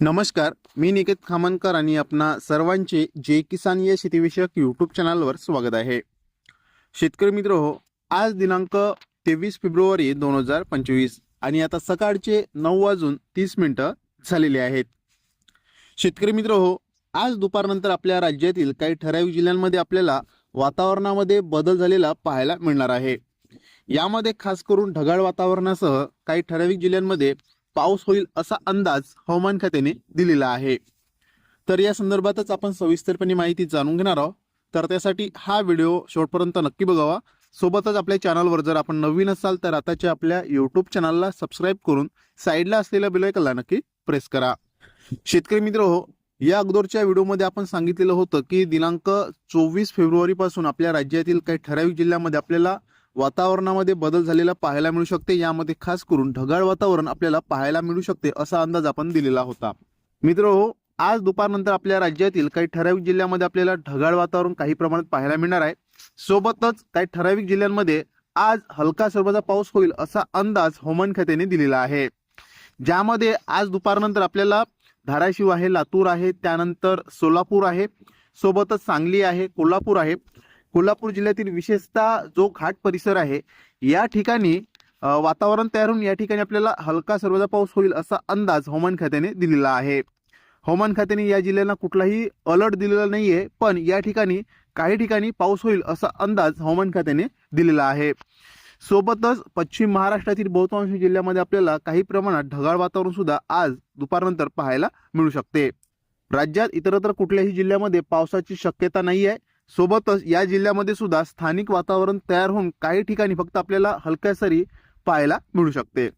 नमस्कार मी निकेत खामनकर आणि आपणा सर्वांचे जे किसान या शेतीविषयक यूट्यूब चॅनलवर स्वागत आहे. शेतकरी मित्र हो आज दिनांक तेवीस फेब्रुवारी दोन हजार पंचवीस आणि आता सकाळचे नऊ वाजून तीस मिनटं झालेले आहेत. शेतकरी मित्र हो आज दुपारनंतर आपल्या राज्यातील काही ठराविक जिल्ह्यांमध्ये आपल्याला वातावरणामध्ये बदल झालेला पाहायला मिळणार आहे. यामध्ये खास करून ढगाळ वातावरणासह काही ठराविक जिल्ह्यांमध्ये पाऊस होईल असा अंदाज हवामान खात्याने दिलेला आहे. तर या संदर्भातच आपण सविस्तरपणे माहिती जाणून घेणार आहोत. तर त्यासाठी हा व्हिडिओ शेवटपर्यंत नक्की बघावा. सोबतच आपल्या चॅनलवर जर आपण नवीन असाल तर आताच्या आपल्या यूट्यूब चॅनलला सबस्क्राईब करून साईडला असलेल्या बिलायकला नक्की प्रेस करा. शेतकरी मित्र हो या अगोदरच्या व्हिडिओमध्ये आपण सांगितलेलं होतं की दिनांक चोवीस फेब्रुवारीपासून आपल्या राज्यातील काही ठराविक जिल्ह्यामध्ये आपल्याला वातावरणामध्ये बदल झालेला पाहायला मिळू शकते. यामध्ये खास करून ढगाळ वातावरण आपल्याला पाहायला मिळू शकते असा अंदाज आपण दिलेला होता. मित्र हो आज दुपारनंतर आपल्या राज्यातील काही ठराविक जिल्ह्यामध्ये आपल्याला ढगाळ वातावरण काही प्रमाणात पाहायला मिळणार आहे. सोबतच काही ठराविक जिल्ह्यांमध्ये आज हलका स्वरूपाचा पाऊस होईल असा अंदाज हवामान खात्याने दिलेला आहे. ज्यामध्ये आज दुपारनंतर आपल्याला धाराशिव आहे लातूर आहे त्यानंतर सोलापूर आहे सोबतच सांगली आहे कोल्हापूर आहे. कोल्हापूर जिल्ह्यातील विशेषतः जो घाट परिसर आहे या ठिकाणी वातावरण तयार होऊन या ठिकाणी आपल्याला हलका सर्वदा पाऊस होईल असा अंदाज हवामान खात्याने दिलेला आहे. हवामान खात्याने या जिल्ह्यांना कुठलाही अलर्ट दिलेला नाही आहे पण या ठिकाणी काही ठिकाणी पाऊस होईल असा अंदाज हवामान खात्याने दिलेला आहे. सोबतच पश्चिम महाराष्ट्रातील बहुतांश जिल्ह्यामध्ये आपल्याला काही प्रमाणात ढगाळ वातावरण सुद्धा आज दुपारनंतर पाहायला मिळू शकते. राज्यात इतरत्र कुठल्याही जिल्ह्यामध्ये पावसाची शक्यता नाही आहे सोबतच या जिल्ह्यामध्ये सुद्धा स्थानिक वातावरण तयार होऊन काही ठिकाणी फक्त आपल्याला हलक्या सरी पाहायला मिळू शकते.